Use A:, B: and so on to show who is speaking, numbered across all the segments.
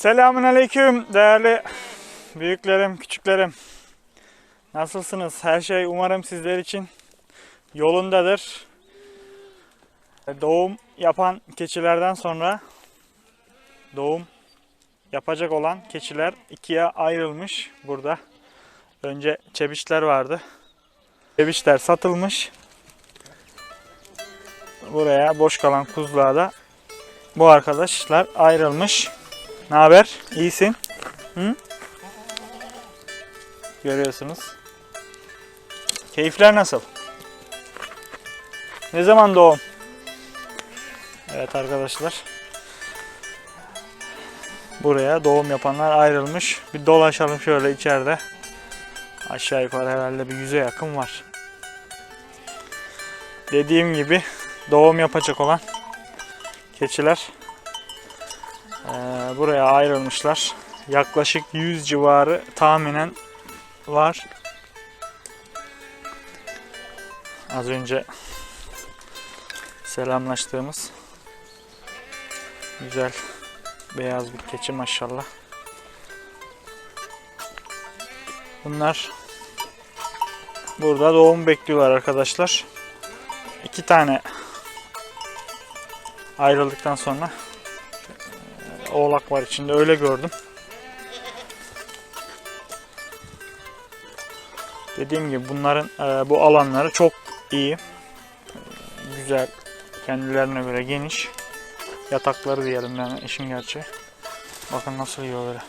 A: Selamun Aleyküm değerli büyüklerim, küçüklerim. Nasılsınız? Her şey umarım sizler için yolundadır. Doğum yapan keçilerden sonra doğum yapacak olan keçiler ikiye ayrılmış burada. Önce çebişler vardı. Çebişler satılmış. Buraya boş kalan kuzuluğa da bu arkadaşlar ayrılmış. Ne haber? İyisin? Hı? Görüyorsunuz. Keyifler nasıl? Ne zaman doğum? Evet arkadaşlar. Buraya doğum yapanlar ayrılmış. Bir dolaşalım şöyle içeride. Aşağı yukarı herhalde bir yüze yakın var. Dediğim gibi doğum yapacak olan keçiler ee, buraya ayrılmışlar. Yaklaşık 100 civarı tahminen var. Az önce selamlaştığımız güzel beyaz bir keçi maşallah. Bunlar burada doğum bekliyorlar arkadaşlar. İki tane ayrıldıktan sonra oğlak var içinde öyle gördüm. Dediğim gibi bunların e, bu alanları çok iyi. E, güzel. Kendilerine göre geniş. Yatakları diyelim yani işin gerçeği. Bakın nasıl yiyor böyle.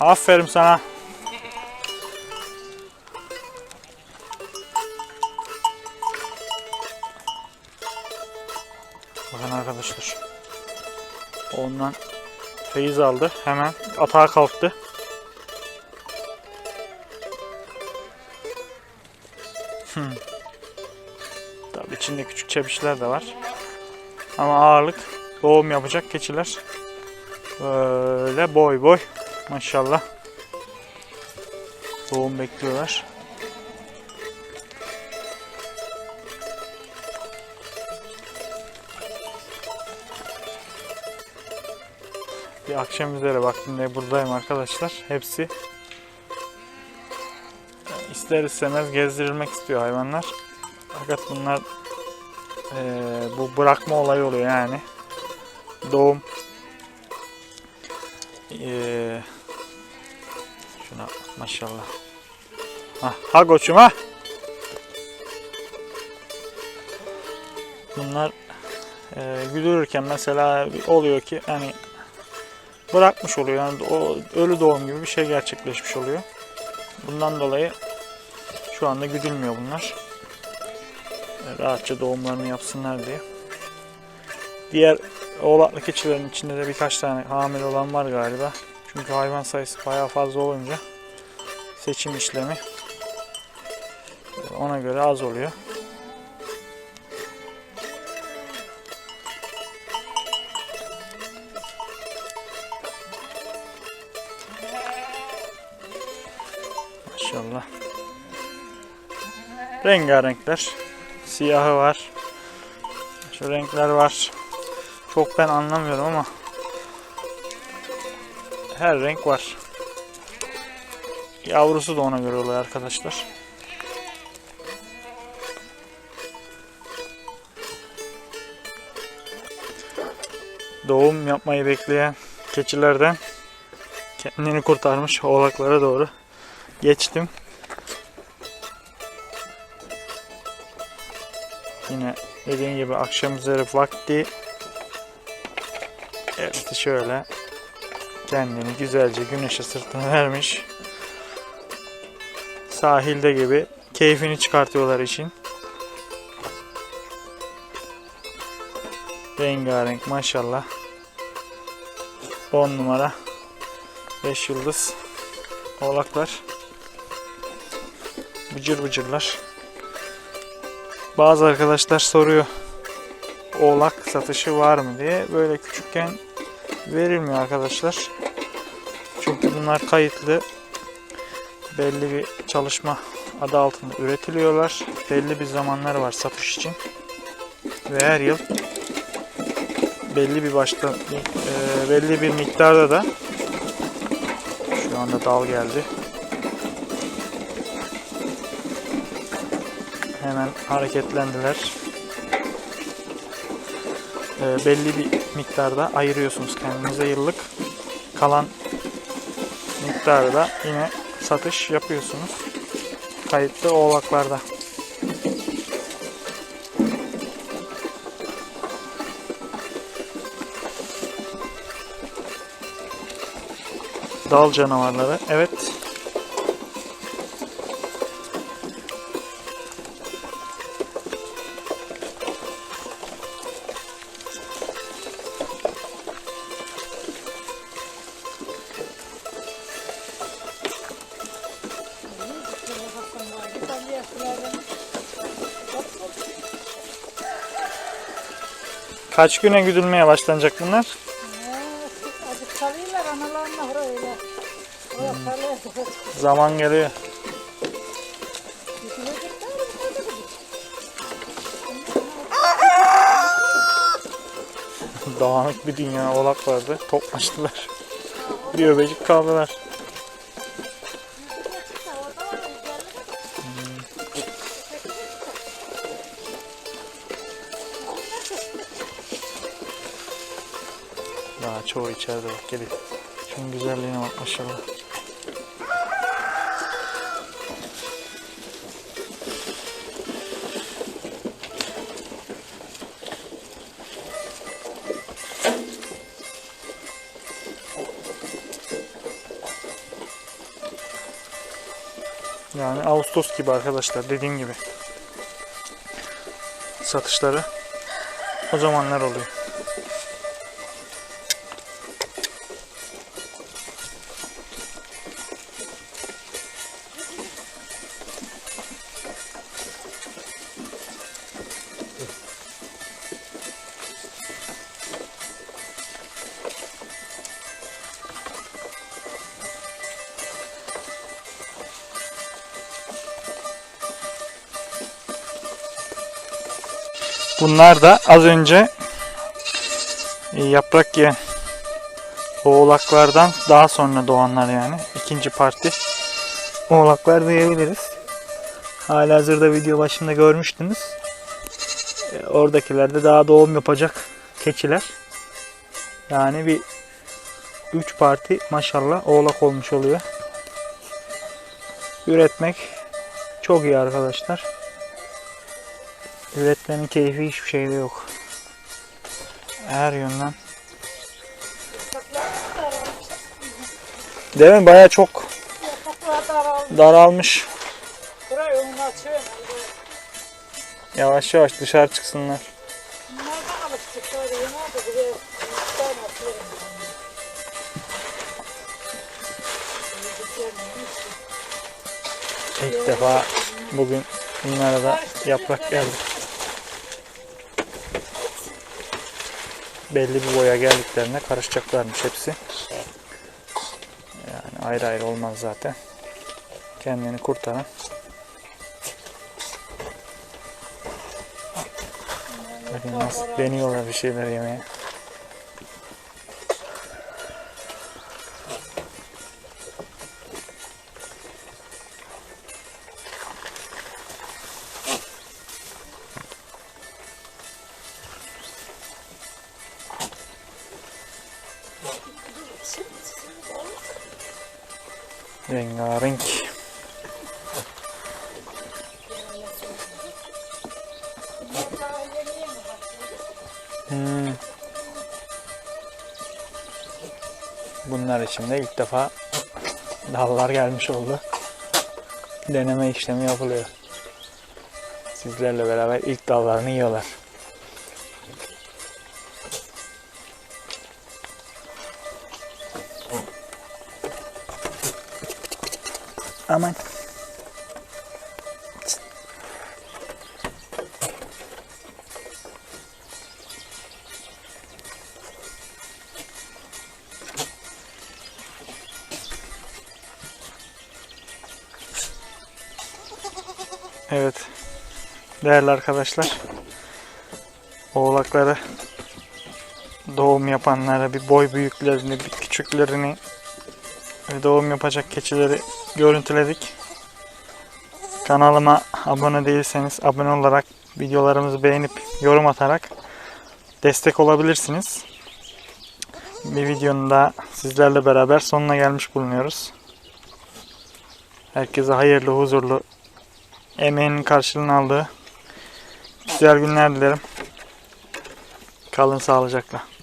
A: Aferin sana. Bakın arkadaşlar. Ondan feyiz aldı. Hemen atağa kalktı. Hmm. Tabii içinde küçük çebişler de var. Ama ağırlık doğum yapacak keçiler. Böyle boy boy. Maşallah. Doğum bekliyorlar. Akşam üzere vaktinde buradayım arkadaşlar. Hepsi ister istemez gezdirilmek istiyor hayvanlar. Fakat bunlar eee, bu bırakma olayı oluyor yani. Doğum eee, şuna maşallah. Ha, ha koçum ha. Bunlar eee güdürürken mesela oluyor ki hani bırakmış oluyor. Yani o ölü doğum gibi bir şey gerçekleşmiş oluyor. Bundan dolayı şu anda güdülmüyor bunlar. E, Rahatça doğumlarını yapsınlar diye. Diğer oğlaklı keçilerin içinde de birkaç tane hamile olan var galiba. Çünkü hayvan sayısı bayağı fazla olunca seçim işlemi ona göre az oluyor. Rengarenkler. Siyahı var. Şu renkler var. Çok ben anlamıyorum ama her renk var. Yavrusu da ona göre oluyor arkadaşlar. Doğum yapmayı bekleyen keçilerden kendini kurtarmış oğlaklara doğru geçtim. Dediğim gibi akşam üzeri vakti evet şöyle kendini güzelce güneşe sırtını vermiş. Sahilde gibi keyfini çıkartıyorlar işin. Rengarenk maşallah. 10 numara 5 yıldız oğlaklar. Bıcır bıcırlar. Bazı arkadaşlar soruyor oğlak satışı var mı diye. Böyle küçükken verilmiyor arkadaşlar. Çünkü bunlar kayıtlı. Belli bir çalışma adı altında üretiliyorlar. Belli bir zamanları var satış için. Ve her yıl belli bir başta e, belli bir miktarda da şu anda dal geldi. Hemen hareketlendiler. E, belli bir miktarda ayırıyorsunuz kendinize yıllık. Kalan miktarı da yine satış yapıyorsunuz. Kayıtlı oğlaklarda. Dal canavarları. Evet. Kaç güne güdülmeye başlanacak bunlar?
B: Azıcık salıyorlar analarına öyle. Oraya salıyor.
A: Zaman geliyor. Dağınık bir dünya oğlak vardı. Toplaştılar. Bir öbecik kaldılar. Çoğu içeride bak geliyor. Şunun güzelliğine bak maşallah. Yani Ağustos gibi arkadaşlar dediğim gibi. Satışları o zamanlar oluyor. Bunlar da az önce e, yaprak yiyen oğlaklardan daha sonra doğanlar yani. ikinci parti oğlaklar diyebiliriz. Halihazırda video başında görmüştünüz. E, Oradakiler de daha doğum yapacak keçiler. Yani bir 3 parti maşallah oğlak olmuş oluyor. Üretmek çok iyi arkadaşlar. Üretmenin keyfi hiçbir şeyde yok. Her yönden. Değil mi? Baya çok daralmış. Yavaş yavaş dışarı çıksınlar. İlk defa bugün bunlara da yaprak geldi. Belli bir boya geldiklerinde karışacaklarmış hepsi. Yani ayrı ayrı olmaz zaten. Kendini kurtaran. Bakın nasıl deniyorlar bir şeyler yemeye. Rengarenk. Hmm. Bunlar için de ilk defa dallar gelmiş oldu. Deneme işlemi yapılıyor. Sizlerle beraber ilk dallarını yiyorlar. Aman. Evet. Değerli arkadaşlar. Oğlakları doğum yapanlara, bir boy büyüklerini, bir küçüklerini ve doğum yapacak keçileri görüntüledik. Kanalıma abone değilseniz abone olarak videolarımızı beğenip yorum atarak destek olabilirsiniz. Bir videonun da sizlerle beraber sonuna gelmiş bulunuyoruz. Herkese hayırlı, huzurlu, emeğinin karşılığını aldığı güzel günler dilerim. Kalın sağlıcakla.